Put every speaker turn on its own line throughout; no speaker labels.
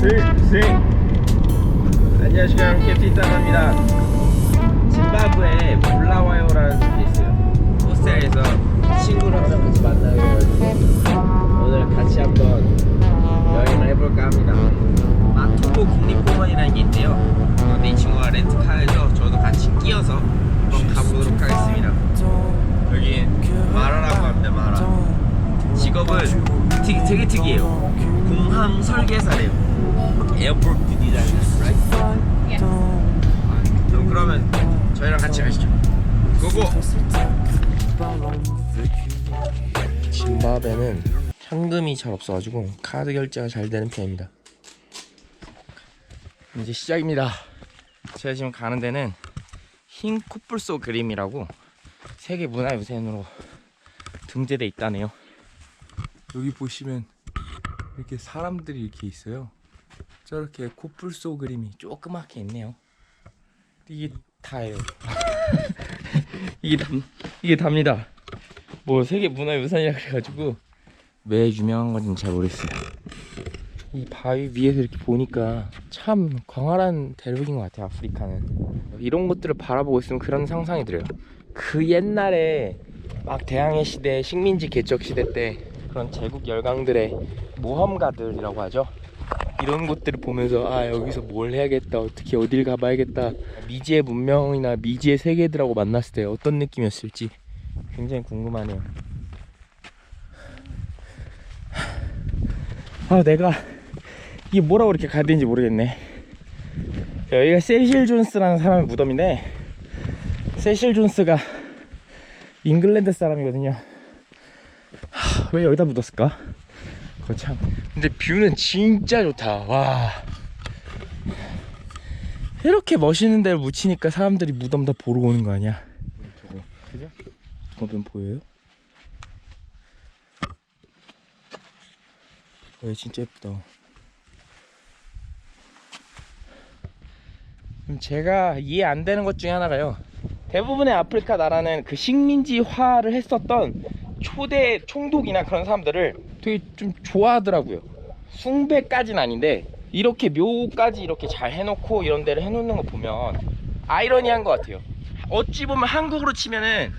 필승 안녕하십니까. 캡틴 따라입니다. 짐바브웨 올라와요라는 곳이 있어요. 호스텔에서 친구를 한명 같이 만나게 해가지고 오늘 같이 한번 여행을 해볼까 합니다. 마토보 국립공원이라는 게 있대요. 근데 이 친구가 렌트카에서 저도 같이 끼어서 한번 가보도록 하겠습니다. 여기 마라라고 합니다 마라. 직업은 되게, 되게 특이해요. 공항 설계사래요 에어포트 디자이너 right? 그럼 그러면 저희랑 같이 가시죠. 고고! 짐바베는 현금이 잘 없어가지고 카드 결제가 잘 되는 편입니다. 이제 시작입니다. 제가 지금 가는 데는 흰 코뿔소 그림이라고 세계 문화유산으로 등재돼 있다네요. 여기 보시면 이렇게 사람들이 이렇게 있어요 저렇게 코뿔소 그림이 조그맣게 있네요. 이게 다예요. 이게 담 이게 답니다. 뭐 세계 문화유산이라 그래가지고 왜 유명한 건지는 잘 모르겠어요. 이 바위 위에서 이렇게 보니까 참 광활한 대륙인 것 같아요 아프리카는. 이런 것들을 바라보고 있으면 그런 상상이 들어요. 그 옛날에 막 대항해 시대 식민지 개척 시대 때 그런 제국 열강들의 모험가들이라고 하죠 이런 것들을 보면서 아 여기서 뭘 해야겠다 어떻게 어딜 가봐야겠다. 미지의 문명이나 미지의 세계들하고 만났을 때 어떤 느낌이었을지 굉장히 궁금하네요. 아 내가 이게 뭐라고 이렇게 가야 되는지 모르겠네. 여기가 세실 존스라는 사람의 무덤인데 세실 존스가 잉글랜드 사람이거든요. 하, 왜 여기다 묻었을까? 그거 참 근데 뷰는 진짜 좋다 와 이렇게 멋있는 데를 묻히니까 사람들이 무덤 다 보러 오는 거 아니야 저거 그죠? 저거 보여요? 왜 진짜 예쁘다 그럼 제가 이해 안 되는 것 중에 하나가요 대부분의 아프리카 나라는 그 식민지화를 했었던 초대 총독이나 그런 사람들을 되게 좀 좋아하더라고요. 숭배까지는 아닌데 이렇게 묘까지 이렇게 잘 해놓고 이런 데를 해놓는 거 보면 아이러니한 것 같아요. 어찌 보면 한국으로 치면은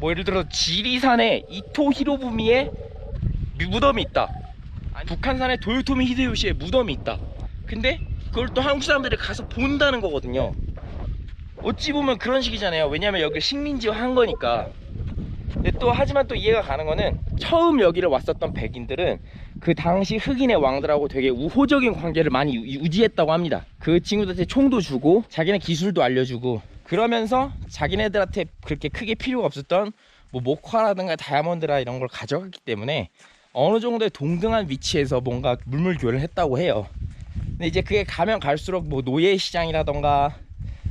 뭐 예를 들어 지리산에 이토 히로부미의 무덤이 있다. 북한산에 도요토미 히데요시의 무덤이 있다. 근데 그걸 또 한국 사람들이 가서 본다는 거거든요. 어찌 보면 그런 식이잖아요. 왜냐면 여기 식민지화 한 거니까. 근데 또 하지만 또 이해가 가는 거는 처음 여기를 왔었던 백인들은 그 당시 흑인의 왕들하고 되게 우호적인 관계를 많이 유- 유지했다고 합니다. 그 친구들한테 총도 주고 자기네 기술도 알려주고 그러면서 자기네들한테 그렇게 크게 필요가 없었던 뭐 목화라든가 다이아몬드라 이런 걸 가져갔기 때문에 어느 정도의 동등한 위치에서 뭔가 물물 교환을 했다고 해요. 근데 이제 그게 가면 갈수록 뭐 노예 시장이라던가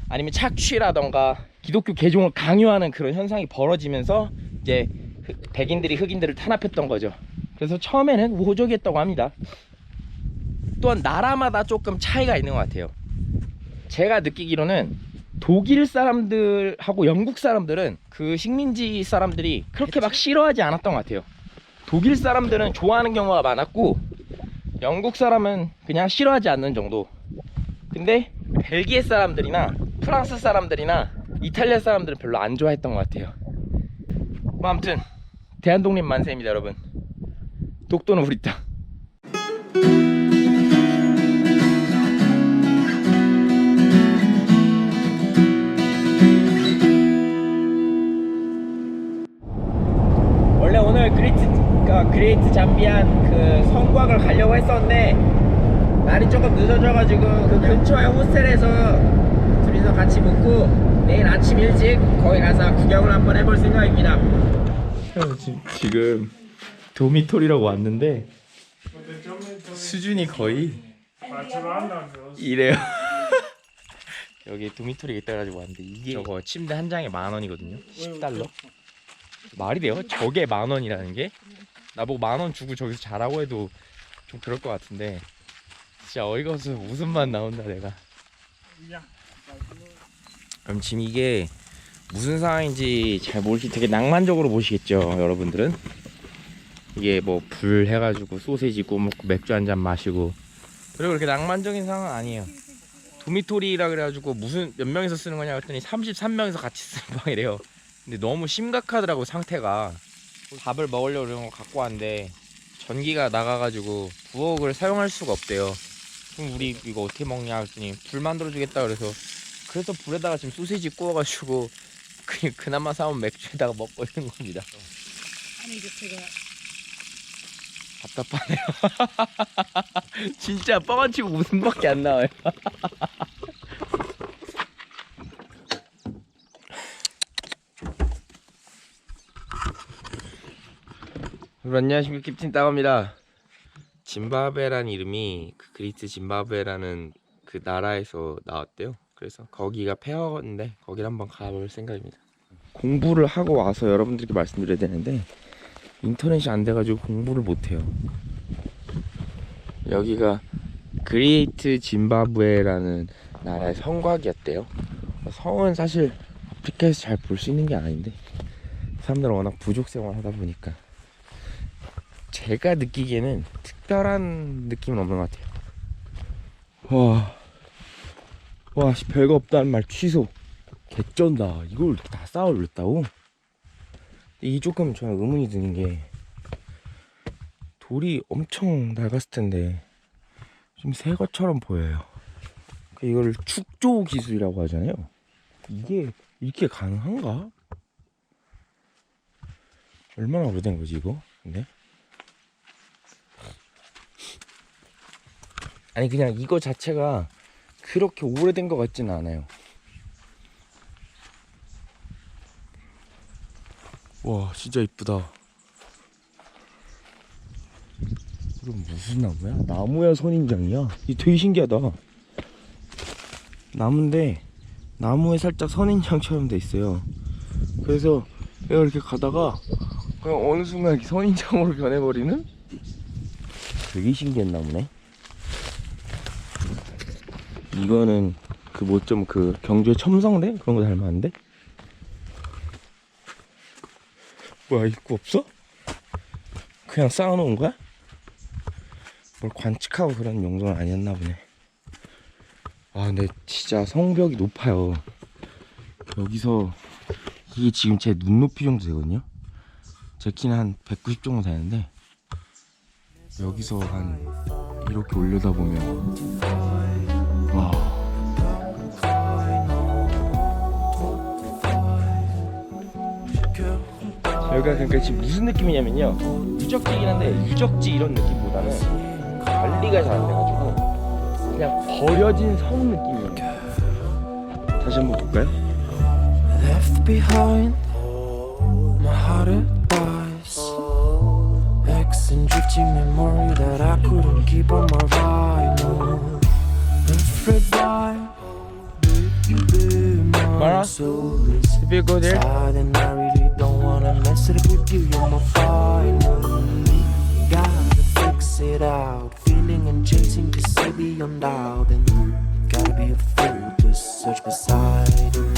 아니면 착취라던가 기독교 개종을 강요하는 그런 현상이 벌어지면서 이제 흑- 백인들이 흑인들을 탄압했던 거죠. 그래서 처음에는 우호적이었다고 합니다. 또한 나라마다 조금 차이가 있는 것 같아요. 제가 느끼기로는 독일 사람들하고 영국 사람들은 그 식민지 사람들이 그렇게 막 싫어하지 않았던 것 같아요. 독일 사람들은 좋아하는 경우가 많았고 영국 사람은 그냥 싫어하지 않는 정도. 근데 벨기에 사람들이나 프랑스 사람들이나 이탈리아 사람들은 별로 안 좋아했던 것 같아요. 뭐 아무튼 대한독립 만세입니다, 여러분. 독도는 우리 땅. 원래 오늘 그레이트 그 그레이트 잠비안 그 성곽을 가려고 했었는데 날이 조금 늦어져가지고 그 근처에 호스텔에서 둘이서 같이 묵고 내일 아침 일찍 거기 가서 구경을 한번 해볼 생각입니다. 지금 도미토리라고 왔는데 수준이 거의 이래요. 여기 도미토리가 있다 가지고 왔는데 이게 저거 침대 한 장에 만 원이거든요. 10달러. 말이 돼요? 저게 만 원이라는 게? 나보고 만 원 주고 저기서 자라고 해도 좀 그럴 것 같은데 진짜 어이가 없어서 웃음만 나온다 내가 그럼 지금 이게 무슨 상황인지 잘 모르시 되게 낭만적으로 보시겠죠 여러분들은 이게 뭐 불 해가지고 소세지 구워 먹고 맥주 한 잔 마시고 그리고 그렇게 낭만적인 상황은 아니에요. 도미토리라 그래가지고 무슨 몇 명이서 쓰는 거냐 했더니 33명이서 같이 쓰는 방이래요. 근데 너무 심각하더라고 상태가. 밥을 먹으려고 이런 거 갖고 왔는데 전기가 나가가지고 부엌을 사용할 수가 없대요. 그럼 우리 이거 어떻게 먹냐 했더니 불 만들어 주겠다 그래서 그래서 불에다가 지금 소시지 구워가지고 그, 그나마 사온 맥주에다가 먹고 있는 겁니다.
아니 이제 제가
답답하네요. 진짜 뻥안 치고 웃음밖에 안 나와요. 여러분 안녕하십니까 캡틴 따갑니다. 짐바브웨라는 이름이 그 그리스 짐바브웨라는 그 나라에서 나왔대요. 그래서 거기가 폐허인데 거기를 한번 가볼 생각입니다. 공부를 하고 와서 여러분들께 말씀드려야 되는데 인터넷이 안 돼가지고 공부를 못해요. 여기가 그레이트 짐바브웨라는 나라의 성곽이었대요. 성은 사실 아프리카에서 잘 볼 수 있는 게 아닌데 사람들은 워낙 부족 생활 하다 보니까 제가 느끼기에는 특별한 느낌은 없는 것 같아요. 와, 와, 씨, 별거 없다는 말 취소. 개쩐다. 이걸 다 쌓아 올렸다고? 이게 조금 저는 의문이 드는 게 돌이 엄청 낡았을 텐데 좀 새 것처럼 보여요. 그 이거를 축조 기술이라고 하잖아요. 이게 이렇게 가능한가? 얼마나 오래된 거지 이거? 근데 아니 그냥 이거 자체가 그렇게 오래된 것 같지는 않아요. 와 진짜 이쁘다. 이건 무슨 나무야? 나무야 선인장이야? 이 되게 신기하다. 나무인데 나무에 살짝 선인장처럼 돼 있어요. 그래서 내가 이렇게 가다가 그냥 어느 순간 이렇게 선인장으로 변해버리는 되게 신기한 나무네. 이거는 그 뭐 좀 그 경주의 첨성대 그런 거 닮았는데? 뭐야 입구 없어? 그냥 쌓아놓은 거야? 뭘 관측하고 그런 용도는 아니었나 보네. 아 근데 진짜 성벽이 높아요. 여기서 이게 지금 제 눈높이 정도 되거든요. 제 키는 한 190 정도 되는데 여기서 한 이렇게 올려다 보면 와. 여기가 그러니까 지금 무슨 느낌이냐면요 유적지긴 한데 유적지 이런 느낌보다는 관리가 잘 안 돼가지고 그냥 버려진 성 느낌이에요 다시 한번 볼까요?
and drifting memory that I couldn't keep on my vinyl
Mara?
my soul is
If you go there
sad and I really don't wanna mess it up with you You're my final Gotta fix it out Feeling and chasing to see beyond doubt And gotta be a fool to search beside you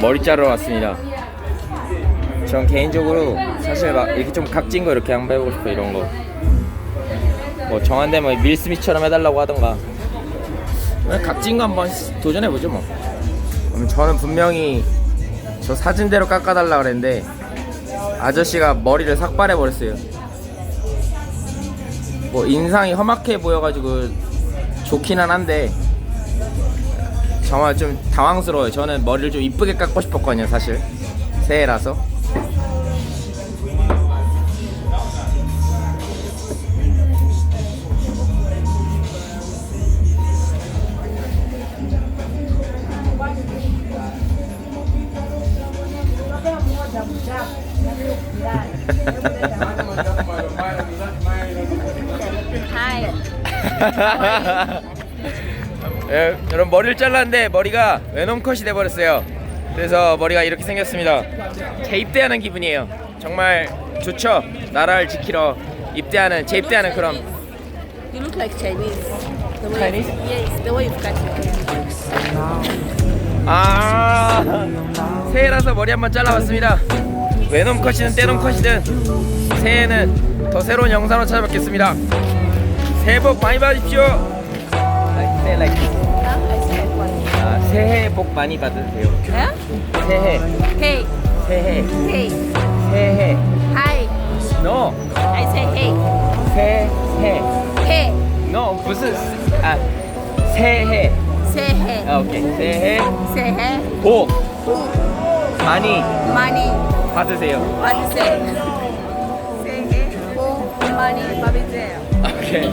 머리 자르러 왔습니다. 전 개인적으로 사실 막 이렇게 좀 각진 거 이렇게 한번 해보고 싶어 이런 거. 뭐 정한데 뭐 밀 스미처럼 해달라고 하던가. 그냥 각진 거 한번 도전해 보죠 뭐. 그럼 저는 분명히 저 사진대로 깎아달라 그랬는데 아저씨가 머리를 삭발해 버렸어요. 뭐 인상이 험악해 보여가지고 좋기는 한데 정말 좀 당황스러워요. 저는 머리를 좀 이쁘게 깎고 싶었거든요, 사실. 새해라서. 예, 여러분 머리를 잘랐는데 머리가 웨놈 컷이 돼버렸어요. 그래서 머리가 이렇게 생겼습니다. 재입대하는 기분이에요. 정말 좋죠. 나라를 지키러 입대하는 재입대하는 그런
You look like Chinese the way
Chinese?
Yes the way you've cut your hair
아 새해라서 머리 한번 잘라봤습니다. 웨놈 컷이든 떼놈 컷이든 새해에는 더 새로운 영상으로 찾아뵙겠습니다. 새해 복 많이 받으십시오. Like, like. 아, 새해 복 많이 받으세요. 새해,
Hey,
새해,
hey,
새해.
hi.
No,
I say hey,
새해.
hey.
No, 무슨 아 새해. 아, 오케이. 새해
hey.
복 많이
Money.
받으세요.
Say hey. Oh, money. Bobby
오케이.